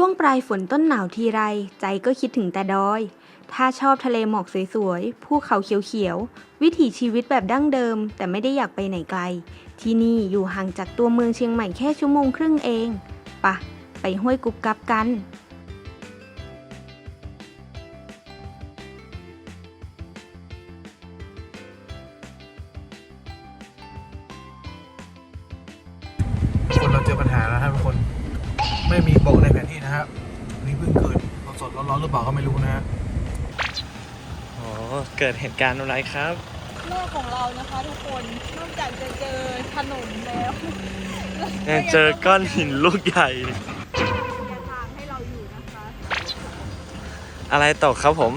ช่วงปลายฝนต้นหนาวทีไร ใจก็คิดถึงแต่ดอย ถ้าชอบทะเลหมอกสวยๆ ภูเขาเขียวๆ วิถีชีวิตแบบดั้งเดิม แต่ไม่ได้อยากไปไหนไกล ที่นี่อยู่ห่างจากตัวเมืองเชียงใหม่แค่ชั่วโมงครึ่งเอง ปะ ไปห้วยกุบกับกัน ร้อนๆหรือเปล่าก็ไม่รู้นะฮะอ๋อเกิดเหตุการณ์อะไรครับ โลกของเรานะคะทุกคนนอกจากจะเจอถนนแล้วยังเจอก้อนหินลูกใหญ่มีทางให้เราอยู่นะคะอะไรตกครับผม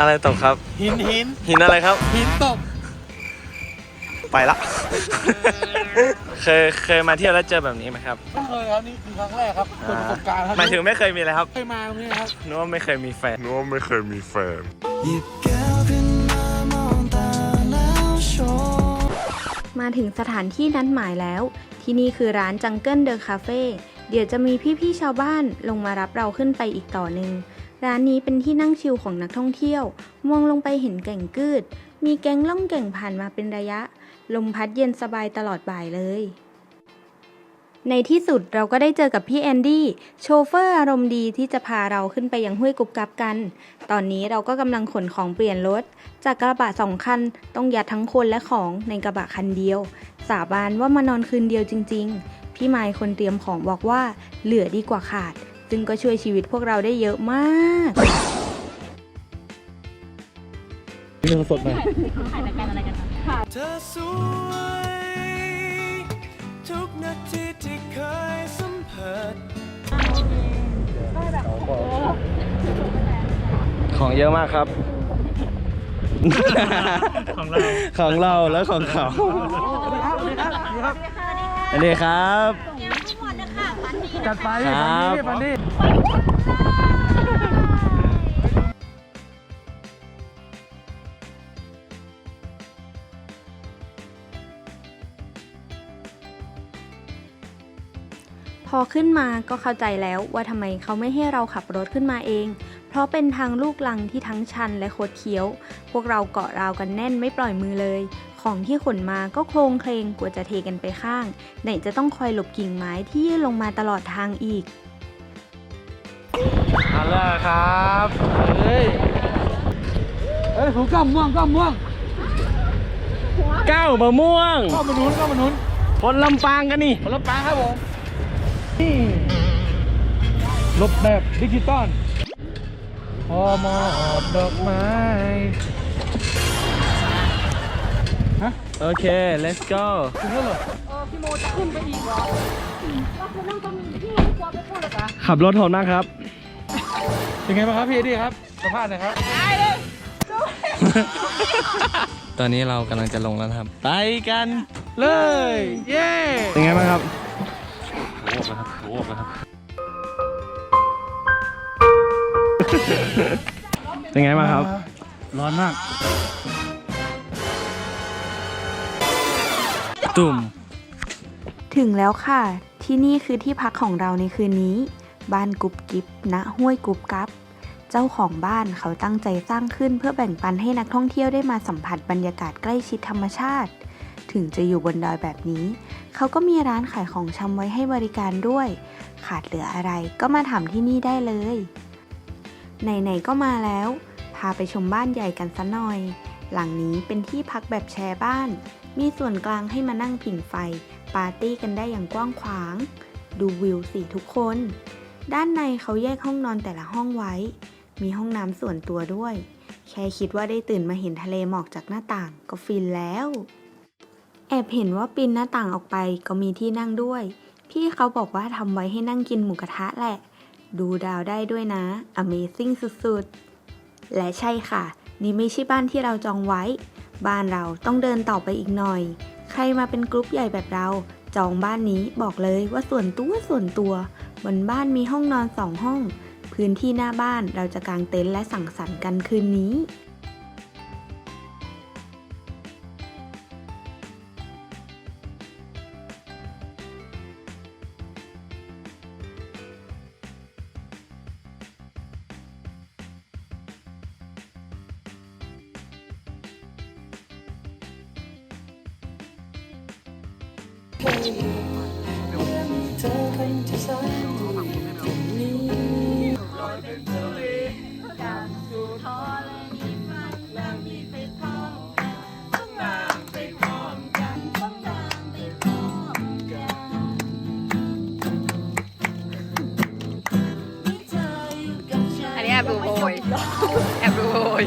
อะไรตกครับ หินหินหินอะไรครับ หินตก ไปละ เคยเคยมาเที่ยวแล้วเจอแบบนี้ไหมครับไม่เคยครับนี่คือครั้งแรกครับเปิดประสบการณ์ครับหมายถึงไม่เคยมีเลยครับเคยมาตรงนี้ครับนึกว่าไม่เคยมีแฟนนึกว่าไม่เคยมีแฟนมาถึงสถานที่นัดหมายแล้ว ที่นี่คือร้านจังเกิลเดอะคาเฟ่เดี๋ยวจะมีพี่ๆชาวบ้านลงมารับเราขึ้นไปอีกต่อหนึ่งร้านนี้เป็นที่นั่งชิลของนักท่องเที่ยว มองลงไปเห็นแก่งกืด มีแก๊งล่องแก่งผ่านมาเป็นระยะ ลมพัดเย็นสบายตลอดบ่ายเลย ในที่สุดเราก็ได้เจอกับพี่แอนดี้โชเฟอร์อารมณ์ดีที่จะพาเราขึ้นไปยังห้วยกุบกับกัน ตอนนี้เราก็กำลังขนของเปลี่ยนรถ จากกระบะสองคันต้องยัดทั้งคนและของในกระบะคันเดียว สาบานว่ามานอนคืนเดียวจริง ๆ พี่ไมค์คนเตรียมของบอกว่าเหลือดีกว่าขาด ซึ่งก็ช่วยชีวิตพวกเราได้เยอะมากเรื่องสดหน่ อยเธอสวย ทุกนาทีที่เคยสัมผัสของเยอะมากครับ ของเรา ของเราแล้วของเขาอันนี้ครับ จัดไปครัฟันบนี่ฟั ขึ้นมาก็เข้าใจแล้วว่าทำไมเขาไม่ให้เราขับรถขึ้นมาเอง เพราะเป็นทางลูกลังที่ทั้งชันและโคดเคี้ยว พวกเราเกาะราวกันแน่นไม่ปล่อยมือเลย ของที่ขนมาก็โครงเคลงกลัวจะเทกันไปข้าง ไหนจะต้องคอยหลบกิ่งไม้ที่ยื่นลงมาตลอดทางอีกเอาละครับ เฮ้ย เฮ้ยหูก้ามม่วงก้ามม่วงเก้ามะม่วงก้ามมานุนก้ามมานุนคนลำปางกันนี่ผลปางครับผม นี่รถแบบดิจิตอลพอมอบดอกไม้ ฮะ โอเค let's go ถึงแล้วเหรอเออพี่โมจะขึ้นไปอีกเหรอว่าคุณนั่งตรงนี้พี่กลัวไปพูดเหรอคะขับรถโหดมากครับ เป็นไงบ้างครับพี่เอ็ดดี้ครับสัมภาษณ์หน่อยครับตอนนี้เรากำลังจะลงแล้วนะครับ ไปกันเลย เย้ เป็นไงบ้างครับ เป็นไงบ้างครับ ร้อนมากตุ่มถึงแล้วค่ะ ที่นี่คือที่พักของเราในคืนนี้ บ้านกุบกิบณห้วยกุบกับ เจ้าของบ้านเขาตั้งใจสร้างขึ้นเพื่อแบ่งปันให้นักท่องเที่ยวได้มาสัมผัสบรรยากาศใกล้ชิดธรรมชาติ ถึงจะอยู่บนดอยแบบนี้ เขาก็มีร้านขายของชำไว้ให้บริการด้วย ขาดเหลืออะไรก็มาถามที่นี่ได้เลย ไหน ๆ ก็มาแล้ว พาไปชมบ้านใหญ่กันสัหน่อย หลังนี้เป็นที่พักแบบแชร์บ้าน มีส่วนกลางให้มานั่งผิงไฟ ปาร์ตี้กันได้อย่างกว้างขวาง ดูวิวสิทุกคน ด้านในเขาแยกห้องนอนแต่ละห้องไว้ มีห้องน้ำส่วนตัวด้วยแค่คิดว่าได้ตื่นมาเห็นทะเลหมอกจากหน้าต่างก็ฟินแล้ว แอบเห็นว่าปีนหน้าต่างออกไปก็มีที่นั่งด้วย พี่เขาบอกว่าทำไว้ให้นั่งกินหมูกระทะแหละ ดูดาวได้ด้วยนะ Amazing สุดๆ และใช่ค่ะ นี่ไม่ใช่บ้านที่เราจองไว้ บ้านเราต้องเดินต่อไปอีกหน่อย ใครมาเป็นกรุ๊ปใหญ่แบบเรา จองบ้านนี้บอกเลยว่าส่วนตัวส่วนตัว บนบ้านมีห้องนอนสองห้อง พื้นที่หน้าบ้านเราจะกางเต็นท์และสังสรรค์กันคืนนี้ อันนี้แอบดูโบยแอบดูโบย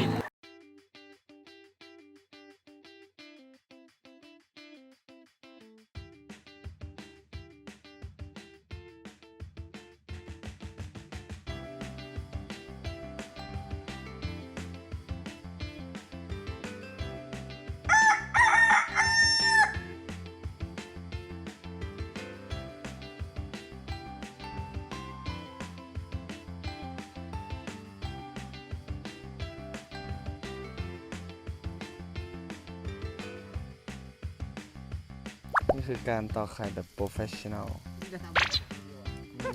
นี่คือการต่อไข่แบบโปรเฟชชั่นอล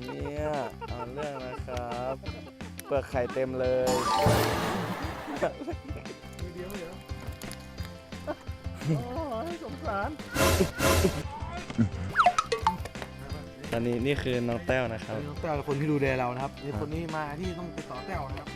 เนี่ยเอาเรื่องนะครับ เปลือกไข่เต็มเลยตอนนี้นี่คือน้องแต้วนะครับ น้องแต้วเป็นคนที่ดูแลเรานะครับนี่คนนี้มาที่ต้องติดต่อแต้วนะครับ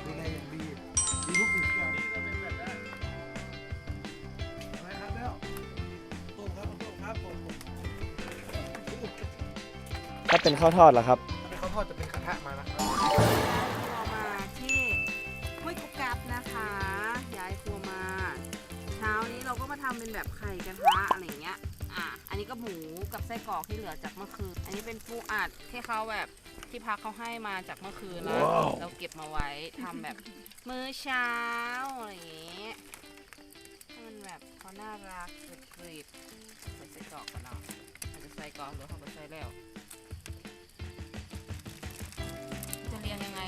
ถ้าเป็นข้าวทอดเหรอครับ ถ้าเป็นข้าวทอดจะเป็นกระทะมานะครับเรามาที่ห้วยกุ๊กกับนะคะย้ายครัวมา เช้านี้เราก็มาทำเป็นแบบไข่กระทะอะไรอย่างเงี้ย อะ อันนี้ก็หมูกับไส้กรอกที่เหลือจากเมื่อคืน อันนี้เป็นปูอัดที่เขาแบบที่พักเขาให้มาจากเมื่อคืนแล้วเราเก็บมาไว้ทำแบบมื้อเช้าอะไรอย่างเงี้ยให้มันแบบเขาน่ารักกรีบๆใส่ไส้กรอกกันเนาะอาจจะใส่กรอกหรือเขาไปใส่แล้ว เรียงยังไง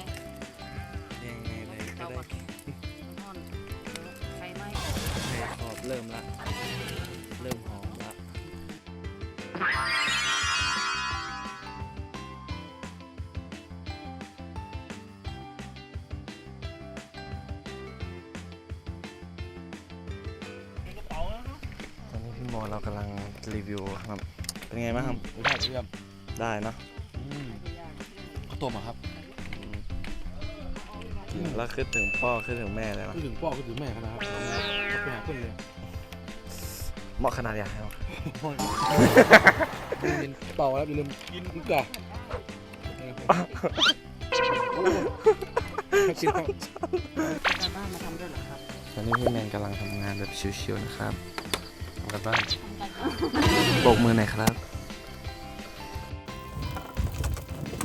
ยังไงเลยก็เราได้ก่อนนอนไฟไหม้ไข่ขอบเริ่มละ เริ่มหอมละตอนนี้พี่หมอเรากำลังรีวิวครับ เป็นไงบ้างครับ ได้เยี่ยมได้เนอะข้าวต้มอะครับอืม แล้วคิดถึงพ่อคิดถึงแม่เลยนะคือถึงพ่อคือถึงแม่เขานะครับไปหาเพื่อนเลยเหมาะขนาดอยากให้เอากินเปล่าแล้วอย่าลืมกินอีกอะกินข้าวการบ้านมาทำด้วยเหรอครับตอนนี้พี่แมนกำลังทำงานแบบชิวๆนะครับทำกันบ้านโบกมือหน่อยครับ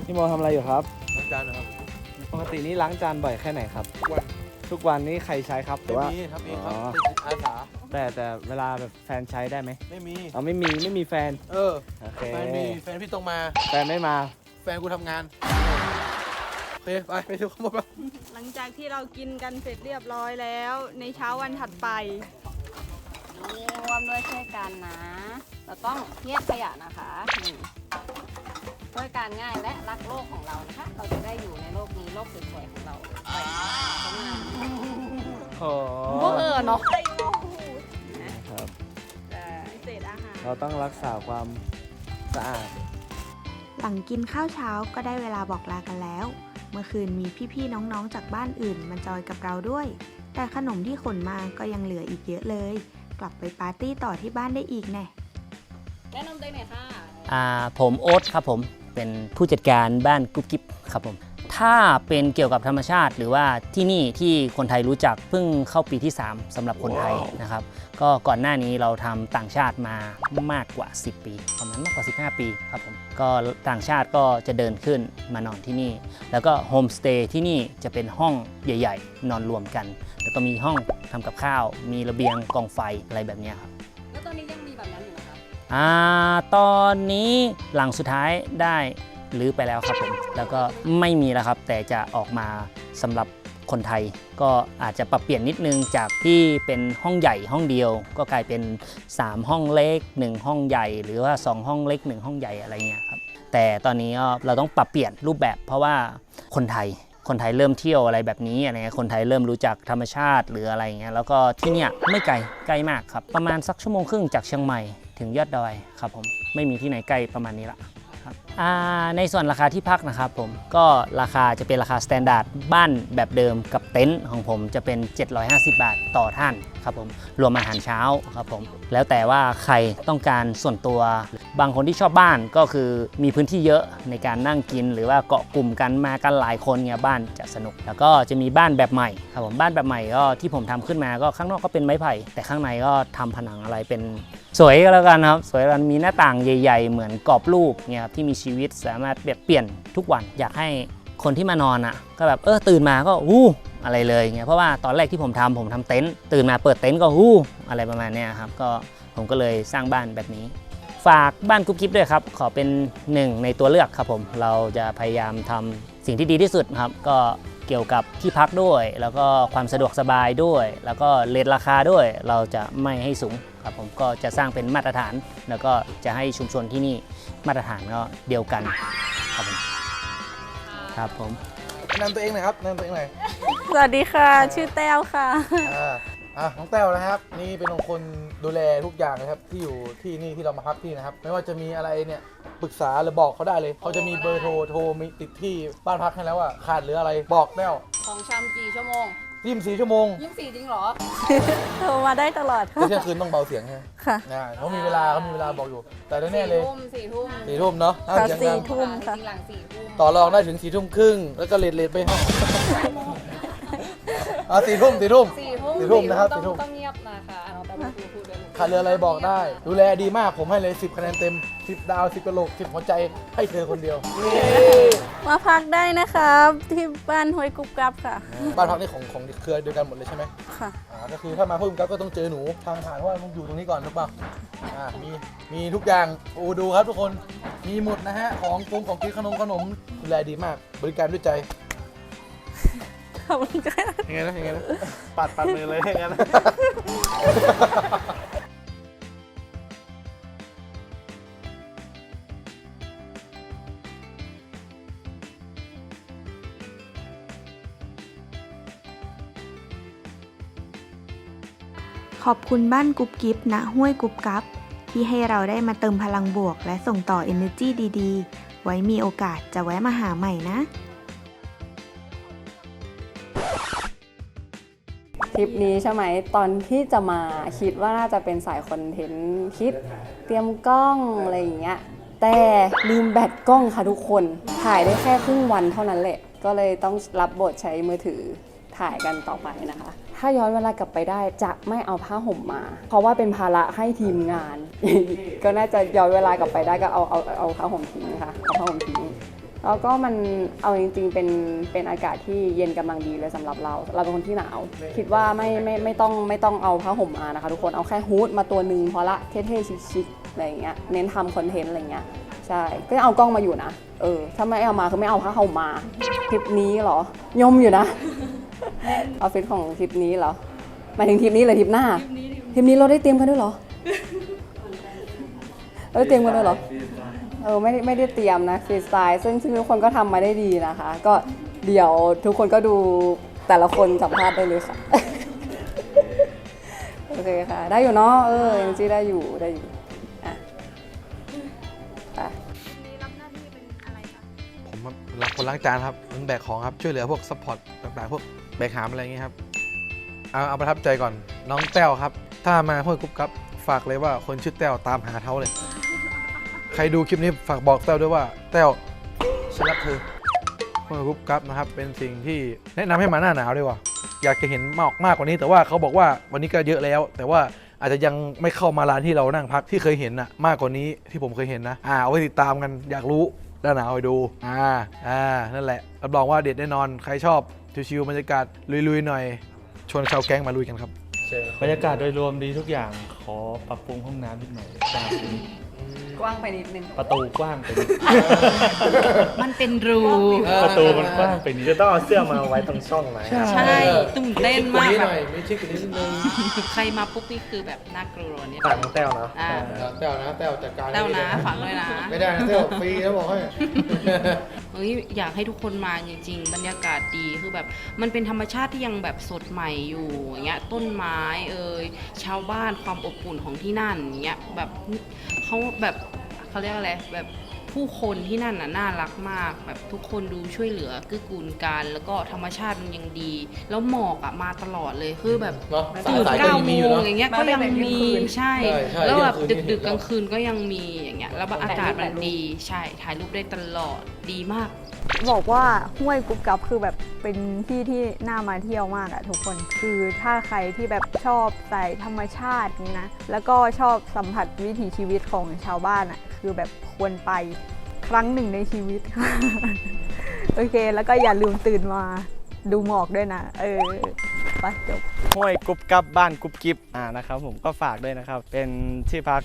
พี่โมทำอะไรอยู่ครับล้างจานนะครับป กตินี่ล้างจานบ่อยแค่ไหนครับทุกวันทุกวันนี้ใครใช้ครับหรือว่า ไม่มีครับเองครับอ๋อ เป็นจิตอาสาแต่แต่เวลาแบบแฟนใช้ได้ไหมไม่มีอ๋อไม่มีไม่มีแฟนเออ โอเคแฟนมีแฟนพี่ต้องมา แฟนไม่มา แฟนกูทำงานโอเคไปไปดูข้างบนไปหลังจากที่เรากินกันเสร็จเรียบร้อยแล้ว ในเช้าวันถัดไปนี่ร่วมด้วยช่วยกันนะ เราต้องแยกขยะนะคะนี่ช่ วยกันง่ายและรักโลกของเรานะคะ เราจะได้อยู่ในโลกนี้โลกสวยๆของเราไปสวยงามโอ้พวกเออเนาะครับเศษอาหารเราต้องรักษาความสะอาด หลังกินข้าวเช้าก็ได้เวลาบอกลากันแล้ว เมื่อคืนมีพี่ๆน้องๆจากบ้านอื่นมาจอยกับเราด้วย แต่ขนมที่ขนมาก็ยังเหลืออีกเยอะเลย กลับไปปาร์ตี้ต่อที่บ้านได้อีกแน่แนะนำตัวหน่อยค่ะ อ่าผมโอ๊ตครับผม เป็นผู้จัดการบ้านกุ๊บกิ๊บครับผมถ้าเป็นเกี่ยวกับธรรมชาติ หรือว่าที่นี่ที่คนไทยรู้จักเพิ่งเข้าปีที่ 3สำหรับคนไทยนะครับ ก็ก่อนหน้านี้เราทำต่างชาติมามากกว่า 10 ปีประมาณมากกว่า 15 ปีครับผมก็ต่างชาติก็จะเดินขึ้นมานอนที่นี่ แล้วก็โฮมสเตย์ที่นี่จะเป็นห้องใหญ่ ๆ นอนรวมกัน แล้วก็มีห้องทำกับข้าว มีระเบียงกองไฟอะไรแบบเนี้ยครับ อ่าตอนนี้หลังสุดท้ายได้รื้อไปแล้วครับผมแล้วก็ไม่มีแล้วครับ แต่จะออกมาสำหรับคนไทย ก็อาจจะปรับเปลี่ยนนิดนึงจากที่เป็นห้องใหญ่ห้องเดียว ก็กลายเป็น 3 ห้องเล็ก 1 ห้องใหญ่ หรือว่า 2 ห้องเล็ก 1 ห้องใหญ่อะไรเงี้ยครับแต่ตอนนี้เราต้องปรับเปลี่ยนรูปแบบ เพราะว่าคนไทยคนไทยเริ่มเที่ยวอะไรแบบนี้อะไรเงี้ยคนไทยเริ่มรู้จักธรรมชาติหรืออะไรเงี้ยแล้วก็ที่เนี่ยไม่ไกลใกล้มากครับประมาณสักชั่วโมงครึ่งจากเชียงใหม่ ถึงยอดดอยครับผมไม่มีที่ไหนใกล้ประมาณนี้ละครับในส่วนราคาที่พักนะครับผมก็ราคาจะเป็นราคาสแตนดาร์ดบ้านแบบเดิมกับเต็นท์ของผมจะเป็น 750 บาทต่อท่านครับผมรวมอาหารเช้าครับผมแล้วแต่ว่าใครต้องการส่วนตัวบางคนที่ชอบบ้านก็คือมีพื้นที่เยอะในการนั่งกิน หรือว่าเกาะกลุ่มกันมากันหลายคนเนี่ยบ้านจะสนุก แล้วก็จะมีบ้านแบบใหม่ครับผมบ้านแบบใหม่ก็ที่ผมทำขึ้นมาก็ข้างนอกก็เป็นไม้ไผ่แต่ข้างในก็ทำผนังอะไรเป็น สวยก็แล้วกันครับ สวยกันมีหน้าต่างใหญ่ ๆ เหมือนกรอบรูปเนี่ยครับที่มีชีวิตสามารถเปลี่ยนเปลี่ยนทุกวัน อยากให้คนที่มานอนอะ ก็แบบเออตื่นมาก็อู้อะไรเลยเงี้ยเพราะว่าตอนแรกที่ผมทำผมทำเต็นท์ตื่นมาเปิดเต็นท์ก็อู้อะไรประมาณเนี้ยครับก็ผมก็เลยสร้างบ้านแบบนี้ ฝากบ้านกุ๊บกิ๊บด้วยครับ ขอเป็นหนึ่งในตัวเลือกครับผมเราจะพยายามทำ สิ่งที่ดีที่สุดครับก็เกี่ยวกับที่พักด้วย แล้วก็ความสะดวกสบายด้วย แล้วก็เลทราคาด้วย เราจะไม่ให้สูงครับผมก็จะสร้างเป็นมาตรฐาน แล้วก็จะให้ชุมชนที่นี่มาตรฐานก็เดียวกันครับผมครับผมแนะนำตัวเองหน่อยครับแนะนำตัวเองหน่อยสวัสดีค่ะ ชื่อแต้วค่ะ อ่า อะน้องแต้วนะครับ นี่เป็นคนดูแลทุกอย่างนะครับที่อยู่ที่นี่ที่เรามาพักที่นะครับ ไม่ว่าจะมีอะไรเนี่ยปรึกษาหรือบอกเขาได้เลยเขาจะมีเบอร์โทรโทรมีติดที่บ้านพักให้แล้วว่าขาดหรืออะไรบอกแต้วของชำกี่ชั่วโมงยี่สิบสี่ชั่วโมงยี่สิบสี่จริงเหรอ โทรมาได้ตลอดค่ะแต่เที่ยงคืนต้องเบาเสียงใช่ไหมค่ะอ่าเขามีเวลาเขามีเวลาบอกอยู่ แต่แน่ๆเลยสี่ทุ่มสี่ทุ่มสี่ทุ่มเนาะห้ามค่ะเสียงสี่ดัง ทุ่มค่ะจริงๆหลังสี่ทุ่มต่อรองได้ถึงสี่ทุ่มครึ่ง แล้วก็เลทเลทไปห้อง อะสี่ทุ่มสี่ทุ่มสี่ทุ่ม สี่ทุ่มนะครับต้องสี่ทุ่ม ต้องเงียบนะคะเอาแต่ไม่พูดพูดเลยขาดเรืออะไรบอกได้ ดูแลดีมากผมให้เลย 10คะแนนเต็ม 10 ดาว 10กระโหลก 10 หัวใจให้เธอคนเดียว มาพักได้นะครับ ที่บ้านห้วยกุ๊บกับค่ะ บ้านพักนี่ของของเครือเดียวกันหมดเลยใช่ไหมค่ะ อ่าก็คือถ้ามาเพิ่มกับก็ต้องเจอหนูทางผ่านเพราะว่าต้องอยู่ตรงนี้ก่อนถูกป่ะอ่ามีมีทุกอย่างโอ้ดูครับทุกคนมีหมดนะฮะของกงของกินขนมขนมดูแลดีมาก บริการด้วยใจ ขอบคุณค่ะยังไงนะยังไงนะปัดปัดมือเลยอย่างนั้นขอบคุณบ้านกุ๊บกิ๊บณห้วยกุ๊บกับที่ให้เราได้มาเติมพลังบวก และส่งต่อ Energy ดีๆ ไว้มีโอกาสจะแวะมาหาใหม่นะ ทริปนี้ใช่ไหมตอนที่จะมาคิดว่าน่าจะเป็นสายคอนเทนต์คิดเตรียมกล้องอะไรอย่างเงี้ยแต่ลืมแบตกล้องค่ะทุกคน ถ่ายได้แค่ครึ่งวันเท่านั้นแหละ ก็เลยต้องรับบทใช้มือถือถ่ายกันต่อไปนะคะ ถ้าย้อนเวลากลับไปได้จะไม่เอาผ้าห่มมา เพราะว่าเป็นภาระให้ทีมงาน ก็น่าจะย้อนเวลากลับไปได้ก็เอาเอาเอาผ้าห่มทิ้งค่ะเอาผ้าห่มทิ้ง แล้วก็มันเอาจริงๆ เป็นเป็นอากาศที่เย็นกำลังดีเลยสำหรับเรา เราเป็นคนที่หนาว คิดว่าไม่ไม่ไม่ต้องไม่ต้องเอาผ้าห่มมานะคะ ทุกคนเอาแค่ฮูดมาตัวหนึ่งพอละเท่ๆชิคๆอะไรอย่างเงี้ยเน้นทำคอนเทนต์อะไรเงี้ยใช่ก็ยังเอากล้องมาอยู่นะเออถ้าไม่เอามาคือไม่เอาผ้าห่มมาทริปนี้เหรอยมอยู่นะออฟฟิศของทริปนี้เหรอหมายถึงทริปนี้หรือทริปหน้าทริปนี้เราได้เตรียมกันด้วยเหรอเราได้เตรียมกันด้วยเหรอ เออไม่ได้ไม่ได้เตรียมนะฟรีสไตล์ซึ่งซึ่งทุกคนก็ทำมาได้ดีนะคะ ก็เดี๋ยวทุกคนก็ดูแต่ละคนสัมภาษณ์ได้เลยค่ะ โอเคค่ะ ได้อยู่เนาะเออยังจีได้อยู่ได้อยู่อะไปผมรับคนล้างจานครับมันแบกของครับ ช่วยเหลือพวกซัพพอร์ตต่างๆ พวกแบกหามอะไรอย่างเงี้ยครับ เอาเอาประทับใจก่อนน้องแต้วครับ ถ้ามาห้วยกุ๊บกับ ฝากเลยว่าคนชื่อแต้วตามหาเท้าเลย รดูคลิปนี้ฝากบอกแต้วด้วยว่า แต้วฉันรักเธอห้วยกุ๊บกับนะครับ เป็นสิ่งที่แนะนำให้มาหน้าหนาวดีกว่า อยากจะเห็นมากมากกว่านี้ แต่ว่าเขาบอกว่าวันนี้ก็เยอะแล้ว แต่ว่าอาจจะยังไม่เข้ามาร้านที่เรานั่งพักที่เคยเห็นนะมากกว่านี้ที่ผมเคยเห็นนะ อ่าเอาไว้ติดตามกันอยากรู้หน้าหนาวไปดู อ่า อ่า นั่นแหละ รับรองว่าเด็ดแน่นอน ใครชอบ ชิวๆบรรยากาศลุยๆหน่อย ชวนชาวแก๊งมาลุยกันครับ บรรยากาศโดยรวมดีทุกอย่างขอปรับปรุงห้องน้ำนิดหน่อยตามนี้กว้างไปนิดนึง ประตูกว้างไปนิดมันเป็นรู ประตูมันกว้างไปนิด จะต้องเอาเสื้อมาไว้ตรงช่องไหนใช่ตื่นเต้นมากนิดแบหบน่อยมีชิคกว่านี้นิดนึงใครมาปุ๊บนี่คือแบบน่ากลัวเนี่ย ต่างแต้วนะอ่า แต้วนะแต้วจัดการแต้วนะให้ดีฝังเลยนะ ไม่ได้นะแต้วฟรีนะบอกให้ เฮ้ยอยากให้ทุกคนมาจริง ๆ บรรยากาศดีคือแบบมันเป็นธรรมชาติที่ยังแบบสดใหม่อยู่อย่างเงี้ยต้นไม้เอ่ยชาวบ้านความอบอุ่นของที่นั่นอย่างเงี้ยแบบเขาแบบเขาเรียกอะไรแบบ ผู้คนที่นั่นน่ะน่ารักมาก แบบทุกคนดูช่วยเหลือเกื้อกูลกัน แล้วก็ธรรมชาติมันยังดี แล้วหมอกอะมาตลอดเลยคือแบบเนาะตื่นสายๆก็เก้ายังโมมีอยู่งเนาะ อย่างเงี้ยก็ยังมีใช่ ใช่ใช่แล้วแบบเที่ยงคืนดึกๆเห็นกลางคืนก็ยังมีอย่างเงี้ยแล้วอากาศมันดีใช่ถ่ายรูปได้ตลอดดีมาก บอกว่าห้วยกุ๊บกับคือแบบเป็นที่ที่น่ามาเที่ยวมากอะทุกคน คือถ้าใครที่แบบชอบสายธรรมชาตินี้นะ แล้วก็ชอบสัมผัสวิถีชีวิตของชาวบ้านอะคือแบบควรไปครั้งหนึ่งในชีวิตโอเค แล้วก็อย่าลืมตื่นมาดูหมอกด้วยนะ เออไปจบ ห้วยกุบกับบ้านกุบกิบอ่านะครับผมก็ฝากด้วยนะครับ เป็นที่พัก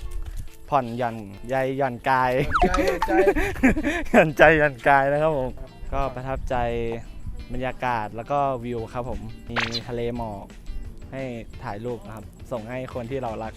ผ่อนหย่อนใยหย่อนกายใจใจหย่อนใจหย่อนกายนะครับผม ก็ประทับใจบรรยากาศแล้วก็วิวครับผม มีทะเลหมอกให้ถ่ายรูปนะครับ ส่งให้คนที่เรารัก